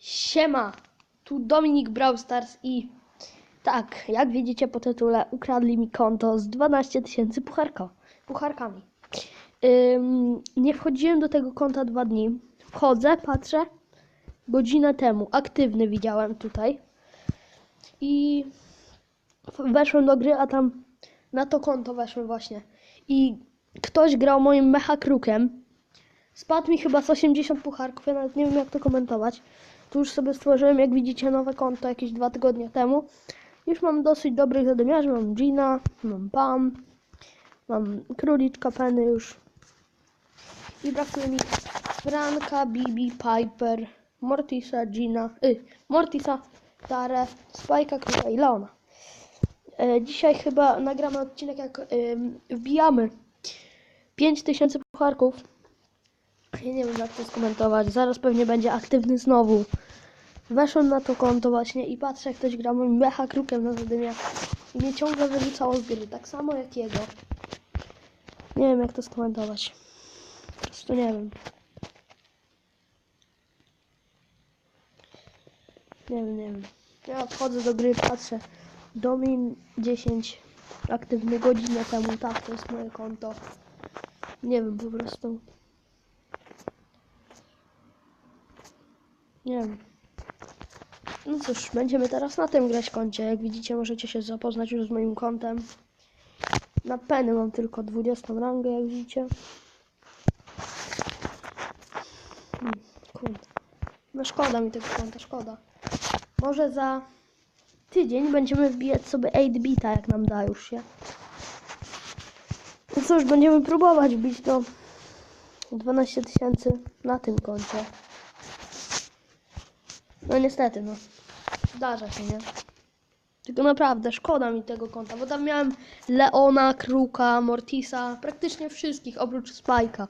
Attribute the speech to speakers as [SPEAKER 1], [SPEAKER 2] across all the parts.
[SPEAKER 1] Siema, tu Dominik Brawl Stars i tak, jak widzicie po tytule, ukradli mi konto z 12 tysięcy pucharko, pucharkami. Ym, nie wchodziłem do tego konta dwa dni. Wchodzę, patrzę, godzinę temu, aktywny widziałem tutaj. I weszłem do gry, a tam na to konto weszłem właśnie. I ktoś grał moim mechakrukiem. Spadł mi chyba z 80 pucharków, ja nawet nie wiem jak to komentować. Tu już sobie stworzyłem, jak widzicie, nowe konto jakieś dwa tygodnie temu. Już mam dosyć dobrych zadymiarzy, mam Gina, mam Pam, mam Króliczka Penny już. I brakuje mi Franka, Bibi, Piper, Mortisa, Gina, y, Mortisa, Tare, Spike'a, Kruka i Leona. E, dzisiaj chyba nagramy odcinek, jak ym, wbijamy 5000 pucharków. Ja nie wiem jak to skomentować. Zaraz pewnie będzie aktywny znowu. Weszłem na to konto właśnie i patrzę ktoś gra moim mecha krukiem na zadymiach. I mnie ciągle wyrzucało z gry. Tak samo jak jego. Nie wiem jak to skomentować. Po prostu nie wiem. Nie wiem, nie wiem. Ja wchodzę do gry, patrzę. Domin 10 aktywny godzinę temu. Tak, to jest moje konto. Nie wiem po prostu. Nie wiem. No cóż, będziemy teraz na tym grać koncie. Jak widzicie, możecie się zapoznać już z moim kontem. Na peny mam tylko 20 rangę, jak widzicie. Hmm. No szkoda mi tego konta, szkoda. Może za tydzień będziemy wbijać sobie 8 bita, jak nam da już się. No cóż, będziemy próbować bić do 12 tysięcy na tym koncie. No niestety, no. Zdarza się, nie? Tylko naprawdę szkoda mi tego konta, bo tam miałem Leona, Kruka, Mortisa, praktycznie wszystkich oprócz Spajka.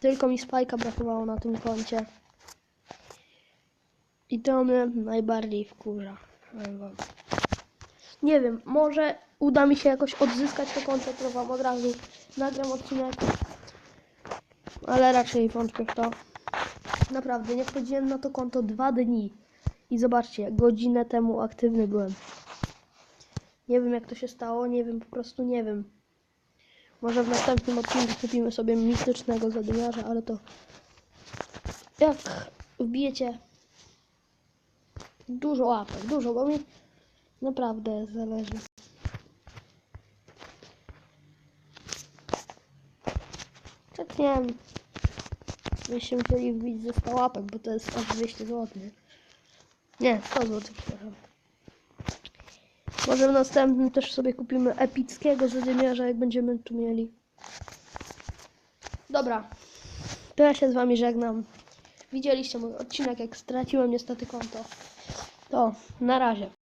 [SPEAKER 1] Tylko mi Spajka brakowało na tym koncie. I to mnie najbardziej wkurza. Nie wiem, może uda mi się jakoś odzyskać to konto, to wam od razu nagram odcinek. Ale raczej wątpię w to. Naprawdę, nie wchodziłem na to konto dwa dni. I zobaczcie, godzinę temu aktywny byłem. Nie wiem jak to się stało, nie wiem, po prostu nie wiem. Może w następnym odcinku kupimy sobie mitycznego zadymiarza, ale to jak wbijecie dużo łapek, dużo, bo mi naprawdę zależy. Tak nie wiem, byście musieli wbić ze 100 łapek, bo to jest aż 200 zł. Nie, nie 100 zł, przepraszam. Może w następnym też sobie kupimy epickiego zadymiarza, jak będziemy tu mieli. Dobra, to ja się z wami żegnam. Widzieliście mój odcinek, jak straciłem niestety konto. To na razie.